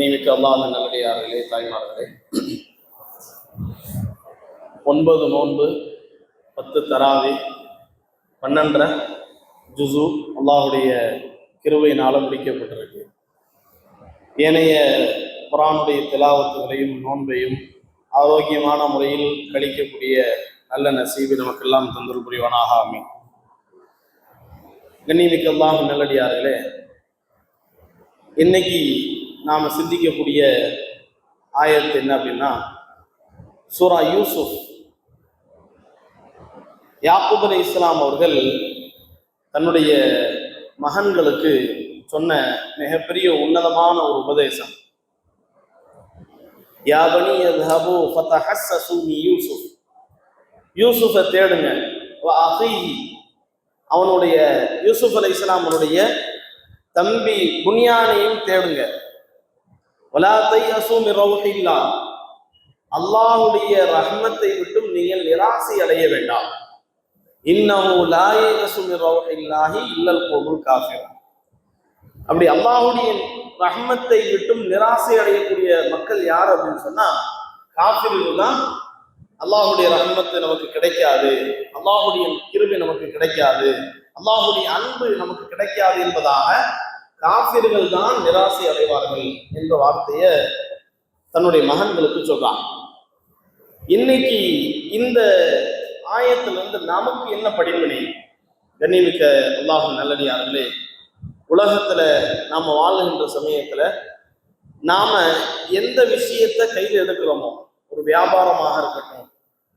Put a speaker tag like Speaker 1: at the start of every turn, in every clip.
Speaker 1: கண்ணியமிக்க அல்லாத நல்லடியார்களே தாய்மார்களே. ஒன்பது நோன்பு பத்து தராவி பன்னெண்டரை ஜுசு அல்லாஹுடைய கிருவையினால் முடிக்கப்பட்டிருக்கு. ஏனைய குரானுடைய திலாவத்துகளையும் நோன்பையும் ஆரோக்கியமான முறையில் கழிக்கக்கூடிய நல்ல நசீபு நமக்கெல்லாம் தந்தல் புரிவானாக ஆமீன். கண்ணியமிக்க அல்லாஹ் நல்லடியார்களே இன்னைக்கு நாம் சிந்திக்கக்கூடிய ஆயத்து என்ன அப்படின்னா சூரா யூசுஃப் யாக்கூப் அலி இஸ்லாம் அவர்கள் தன்னுடைய மகன்களுக்கு சொன்ன மிகப்பெரிய உன்னதமான ஒரு உபதேசம். யாபனி யத்ஹபு ஃபதஹஸ்ஸசு மி யூசுஃப் யூசுஃபை தேடுங்க. வ அவனுடைய யூசுஃப் அலைஹிஸ்ஸலாம் அவனுடைய தம்பி புனியானையும் தேடுங்க. வலாத்தை அசூமி ரவுஹில்லா அல்லாஹுடைய ரஹ்மத்தை விட்டும் நீங்கள் நிராசை அடைய வேண்டாம். இன்னமு லாயே அசூமி ரவுஹில்லாஹி இல்லல் கோபுல் காஃபிர் அப்படி அல்லாஹுடைய ரஹ்மத்தை விட்டும் நிராசை அடையக்கூடிய மக்கள் யார் அப்படின்னு சொன்னா காஃபிர்கள் தான். அல்லாஹுடைய ரஹ்மத்து நமக்கு கிடைக்காது. அல்லாஹுடைய கிருபை நமக்கு கிடைக்காது. அல்லாஹுடைய அன்பு நமக்கு கிடைக்காது என்பதாக காபிர்கள் தான் நிராசை அடைவார்கள் என்ற வார்த்தையை தன்னுடைய மகன்களுக்கு சொல்றான் இன்னைக்கு இந்த ஆயத்திலிருந்து நமக்கு என்ன படிப்பினை? கண்ணிமிக்க அல்லாஹ் நல்லடியார்களே உலகத்துல நாம வாழ்கின்ற சமயத்துல நாம எந்த விஷயத்த கையில் எடுக்கிறோமோ ஒரு வியாபாரமாக இருக்கட்டும்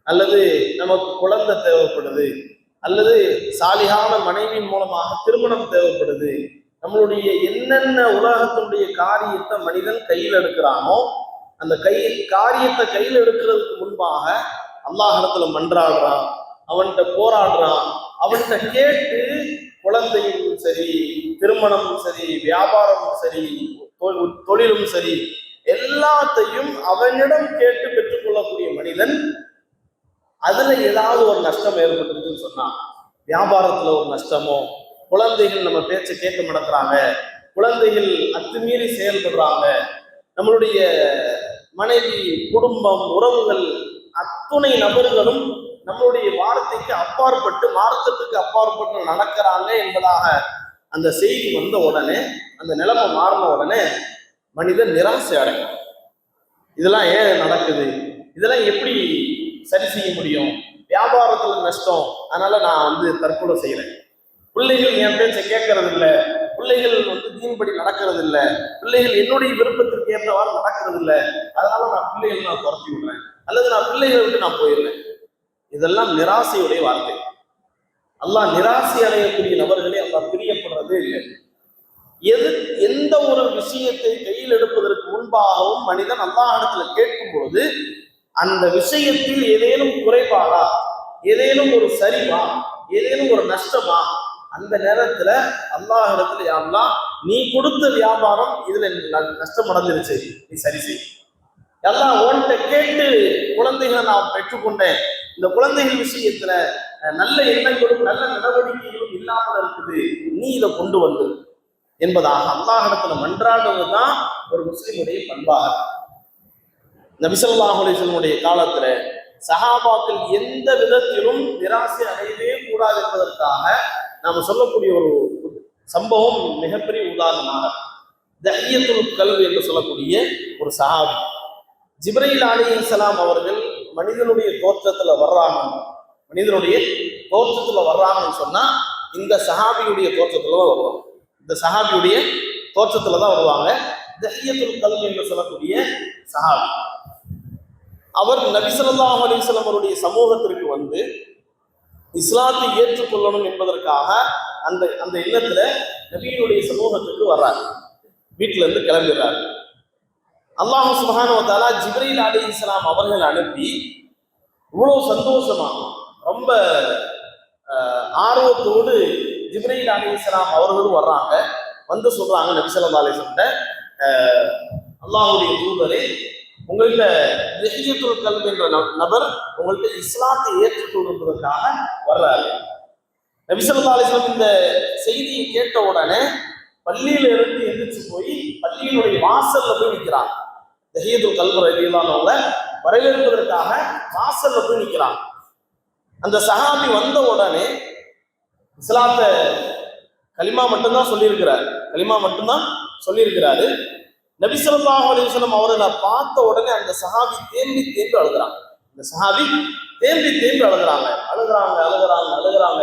Speaker 1: அல்லது நமக்கு குழந்தை தேவைப்படுது அல்லது சாலிகான மனைவியின் மூலமாக திருமணம் தேவைப்படுது நம்மளுடைய என்னென்ன உலகத்தினுடைய காரியத்தை மனிதன் கையில் எடுக்கிறானோ அந்த கை காரியத்தை கையில் எடுக்கிறதுக்கு முன்பாக அல்லாஹிடத்துல மன்றாடுறான் அவன்கிட்ட போராடுறான் அவன்கிட்ட கேட்டு குழந்தையும் சரி திருமணமும் சரி வியாபாரமும் சரி தொ- தொழிலும் சரி எல்லாத்தையும் அவனிடம் கேட்டு பெற்றுக்கொள்ளக்கூடிய மனிதன் அதுல ஏதாவது ஒரு நஷ்டம் ஏற்பட்டுருக்குன்னு சொன்னான் வியாபாரத்துல ஒரு நஷ்டமோ குழந்தைகள் நம்ம பேச்சை கேட்க மாட்டேங்கிறாங்க குழந்தைகள் அத்துமீறி செயல்படுறாங்க. நம்மளுடைய மனைவி குடும்பம் உறவுகள் அத்துணை நபர்களும் நம்மளுடைய வார்த்தைக்கு அப்பாற்பட்டு மார்க்கத்துக்கு அப்பாற்பட்டு நடக்கிறாங்க என்பதாக அந்த செய்தி வந்த உடனே அந்த நிலைமை மாறின உடனே மனிதன் நிராசை அடையும் இதெல்லாம் ஏன் நடக்குது? இதெல்லாம் எப்படி சரி செய்ய முடியும்? வியாபாரத்துல நஷ்டம். அதனால நான் வந்து தற்கொலை செய்யறேன் பிள்ளைகள் என் பேச்சை கேட்கறது இல்ல பிள்ளைகள் வந்து தீன்படி நடக்கிறது இல்ல பிள்ளைகள் என்னுடைய விருப்பத்திற்கு ஏற்றவாறு நடக்கிறது இல்ல அதனால நான் பிள்ளைகள் நான் துரத்தி விடுறேன். அல்லது நான் பிள்ளைகளை விட்டு நான் போயிடுறேன். இதெல்லாம் நிராசையுடைய வார்த்தை. அல்லாஹ் நிராசை அடையக்கூடிய நபர்களே அல்லாஹ் பிரியப்படுறதே இல்லை. எது எந்த ஒரு விஷயத்தை கையில் எடுப்பதற்கு முன்பாகவும் மனிதன் அல்லாஹிடத்துல கேட்கும் பொழுது அந்த விஷயத்தில் ஏதேனும் குறைபாடா? ஏதேனும் ஒரு சரிவா? ஏதேனும் ஒரு நஷ்டமா? அந்த நேரத்துல அல்லாஹிடத்துல யாருலாம் நீ கொடுத்த வியாபாரம் இதுல நஷ்டம் அடைஞ்சிருச்சு. நீ சரி செய். எல்லாம் உன்கிட்ட கேட்டு குழந்தைகளை நான் பெற்றுக்கொண்டேன். இந்த குழந்தைகள் விஷயத்துல நல்ல எண்ணங்களும் நல்ல நடவடிக்கைகளும் இல்லாமல் இருக்குது. நீ இதை கொண்டு வந்து என்பதாக அல்லாஹிடத்துல மன்றாடுவதுதான் ஒரு முஸ்லிமுடைய பண்பாக நபிசல்லாஹுடைய காலத்துல சஹாபாக்கள் எந்த விதத்திலும் நிராசை அடையவே கூடாது என்பதற்காக நாம் சொல்லக்கூடிய ஒரு சம்பவம் மிகப்பெரிய உதாரணமாக தஹியத்துல் கல்வி என்று சொல்லக்கூடிய ஒரு சஹாபி. ஜிப்ரையில் அலி இஸ்லாம் அவர்கள் மனிதனுடைய தோற்றத்தில் வர்றாங்க. மனிதனுடைய தோற்றத்தில் வர்றாங்கன்னு சொன்னால் இந்த சஹாபியுடைய தோற்றத்தில் தான் வருவாங்க. இந்த சஹாபியுடைய தோற்றத்தில் தான் வருவாங்க தஹியத்துல் கல்வி என்று சொல்லக்கூடிய சஹாபி. அவர் நபி ஸல்லல்லாஹு அவருடைய சமூகத்திற்கு வந்து இஸ்லாத்தை ஏற்றுக்கொள்ளணும் என்பதற்காக அந்த அந்த எண்ணத்துல நபியினுடைய சமூகத்துக்கு வர்றார். வீட்டுல இருந்து கிளம்பிடுறாரு. அல்லாஹ் சுப்ஹானஹு ஜிப்ரீல் அலி இஸ்லாம் அவர்கள் அனுப்பி இவ்வளவு சந்தோஷமா ரொம்ப ஆர்வத்தோடு ஜிப்ரீல் அலைஹிஸ்ஸலாம் அவர்களும் வர்றாங்க. வந்து சொல்றாங்க நபிசல்லா ஸல்லல்லாஹு அல்லாஹுடைய தூதரே உங்கள்கிட்ட ஜஹியத்துல் கல்வி என்ற நபர் உங்கள்கிட்ட இஸ்லாத்தை ஏற்றுக்கொள்வதற்காக வர்றாரு. நபி ஸல்லல்லாஹு இந்த செய்தியை கேட்ட உடனே பள்ளியில இருந்து எந்திரிச்சு போய் பள்ளியினுடைய வாசல்ல போய் நிற்கிறான் தஹீதுல் கல்பு வரவேற்பதற்காக வாசல்ல போய் நிற்கிறான் அந்த சஹாபி வந்த உடனே இஸ்லாத்தை கலிமா மட்டும்தான் சொல்லியிருக்கிறார். கலிமா மட்டும்தான் சொல்லியிருக்கிறாரு. நபிசல்லாஹ் ஸல்லல்லாஹு அவரை நான் அவர்களை பார்த்த உடனே அந்த சஹாபி தேம்பி தேம்பி அழுகிறாங்க. இந்த சஹாபி தேம்பி தேம்பி அழுகுறாங்க. அழுகுறாங்க அழுகுறாங்க அழுகுறாங்க.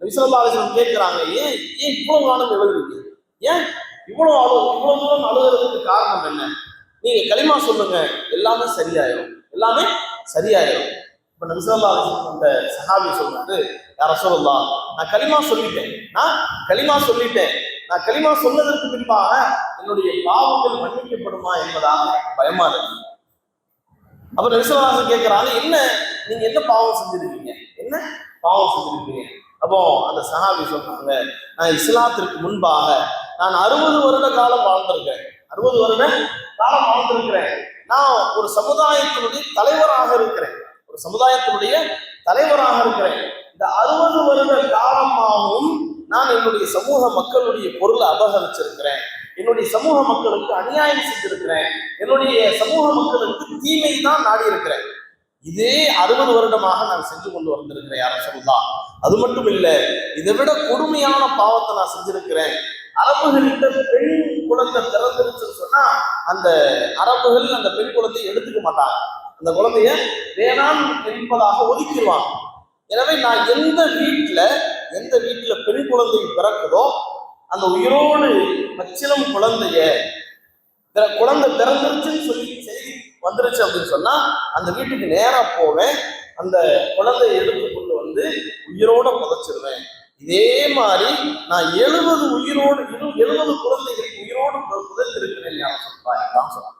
Speaker 1: நபிசல்லா ஸல்லல்லாஹு கேட்கிறாங்க ஏன் ஏன் இவ்வளவு காலம் எழுதுறீங்க ஏன் இவ்வளவு அழு இவ்வளவு தூரம் அழுகிறதுக்கு காரணம் என்ன? நீங்க களிமா சொல்லுங்க. எல்லாமே சரியாயிரும். எல்லாமே சரியாயிரும். இப்ப நபிசல்லா ஸல்லல்லாஹு அந்த சஹாபி சொல்றது யார சொல்லலாம் நான் களிமா சொல்லிட்டேன். நான் களிமா சொல்லிட்டேன். நான் களிமா சொன்னதற்கு பின்பாக என்னுடைய பாவங்கள் மன்னிக்கப்படுமா என்பதாக எனக்கு பயமா இருக்கு. அவர் நபிசல்லாசன் கேட்கிறாங்க என்ன? நீங்க என்ன பாவம் செஞ்சிருக்கீங்க? என்ன பாவம் செஞ்சிருக்கீங்க? அப்போ அந்த சஹாபி சொல்றாங்க நான் இஸ்லாத்திற்கு முன்பாக நான் அறுபது வருட காலம் வாழ்ந்திருக்கேன் அறுபது வருட காலம் வாழ்ந்திருக்கிறேன். நான் ஒரு சமுதாயத்தினுடைய தலைவராக இருக்கிறேன். ஒரு சமுதாயத்தினுடைய தலைவராக இருக்கிறேன். இந்த அறுபது வருட காலமாகவும் நான் என்னுடைய சமூக மக்களுடைய பொருளை அபகரிச்சிருக்கிறேன். என்னுடைய சமூக மக்களுக்கு அநியாயம் செஞ்சிருக்கிறேன். என்னுடைய சமூக மக்களுக்கு தீமை தான் நாடி இருக்கிறேன் இதே அறுபது வருடமாக நான் செஞ்சு கொண்டு வந்திருக்கிறேன் யார சொல்லா அது மட்டும் இல்லை இதை விட கொடுமையான பாவத்தை நான் செஞ்சிருக்கிறேன். அரபுகளிட்ட பெண் குழந்தை பிறந்துருச்சுன்னு சொன்னா அந்த அரபுகள் அந்த பெண் குழந்தையை எடுத்துக்க மாட்டாங்க. அந்த குழந்தைய வேணாம் என்பதாக ஒதுக்கிடுவாங்க. எனவே நான் எந்த வீட்டுல எந்த வீட்டுல பெண் குழந்தை பிறக்குதோ அந்த உயிரோடு பச்சிலம் குழந்தைய பிற- குழந்தை பிறந்துருச்சுன்னு சொல்லி செய்தி வந்துருச்சு அப்படின்னு சொன்னா அந்த வீட்டுக்கு நேரா போவேன். அந்த குழந்தையை எடுத்து கொண்டு வந்து உயிரோட புதைச்சிருவேன். இதே மாதிரி நான் எழுபது உயிரோடு இன்னும் எழுபது குழந்தைகளை உயிரோடு பு- புதைத்திருக்கிறேன் ஞாபகம் சொல்றாங்க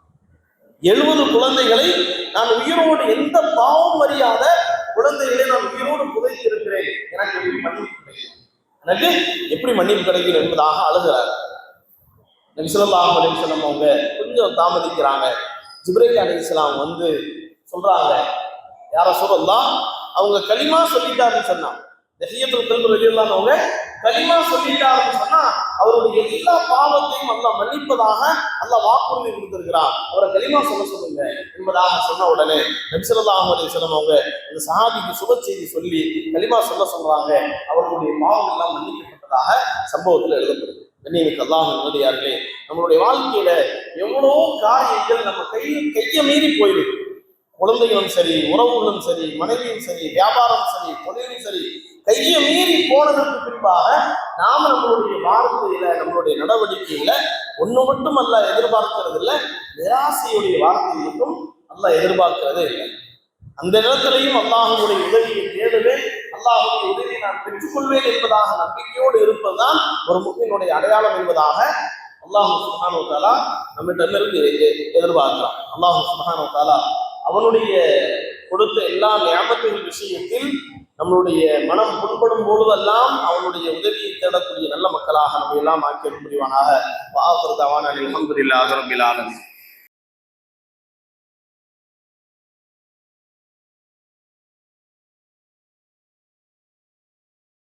Speaker 1: எழுபது குழந்தைகளை நான் உயிரோடு எந்த பாவம் அறியாத குழந்தைகளை நான் உயிரோடு புதைத்திருக்கிறேன். எனக்கு எப்படி மன்னிப்பு எனக்கு எப்படி மன்னிப்பு கிடைக்கும் என்பதாக அழுகிறார். நபிசுல்லாஹ் அலிஸ்லாம் அவங்க கொஞ்சம் தாமதிக்கிறாங்க. ஜிப்ரைல் அலிஸ்லாம் வந்து சொல்றாங்க யார சொல்லலாம் அவங்க களிமா சொல்லிட்டாருன்னு சொன்னான். தஹியத்துல் திரும்ப ரலியல்லாஹு அவங்க களிமா சொல்லிட்டாருன்னு சொன்னா அவருடைய எல்லா பாவத்தையும் அல்ல மன்னிப்பதாக அல்ல வாக்குறுதி கொடுத்திருக்கிறார். அவரை களிமா சொல்ல சொல்லுங்க என்பதாக சொன்ன உடனே நபிசல்லாஹு சொல்லம் அவங்க இந்த சஹாபிக்கு சுப செய்தி சொல்லி களிமா சொல்ல சொல்றாங்க. அவர்களுடைய பாவம் எல்லாம் மன்னிக்கப்பட்டதாக சம்பவத்தில் எழுதப்படுது. கண்ணியமிக்கு அல்லாஹ் நல்லடியார்களே நம்மளுடைய வாழ்க்கையில எவ்வளோ காரியங்கள் நம்ம கை கையை மீறி போயிருக்கு குழந்தைகளும் சரி உறவுகளும் சரி மனைவியும் சரி வியாபாரம் சரி தொழிலும் சரி கையை மீறி போனதற்கு பின்பாக நாம் நம்மளுடைய வார்த்தையில நம்மளுடைய நடவடிக்கையில ஒன்று மட்டும் அல்ல எதிர்பார்க்கிறது இல்லை நிராசையுடைய வார்த்தை மட்டும் அல்ல எதிர்பார்க்கிறதே இல்லை. அந்த நேரத்திலையும் அல்லாஹனுடைய உதவியை தேடுவேன் அல்லாஹுடைய உதவியை நான் பெற்றுக்கொள்வேன் என்பதாக நம்பிக்கையோடு இருப்பதுதான் ஒரு முக்கியனுடைய அடையாளம் என்பதாக அல்லாஹு சுஹானு தாலா நம்மிடமிருந்து எதிர்பார்க்கிறான். அல்லாஹு சுஹானு தாலா அவனுடைய கொடுத்த எல்லா ஞாபகத்தின் விஷயத்தில் நம்மளுடைய மனம் புண்படும் பொழுதெல்லாம் அவனுடைய உதவியை தேடக்கூடிய நல்ல மக்களாக நம்ம எல்லாம் ஆக்கிய முடிவானாக வாக்குறதாவான அலமதுல்லாஹ் ரபில் ஆலமீன்.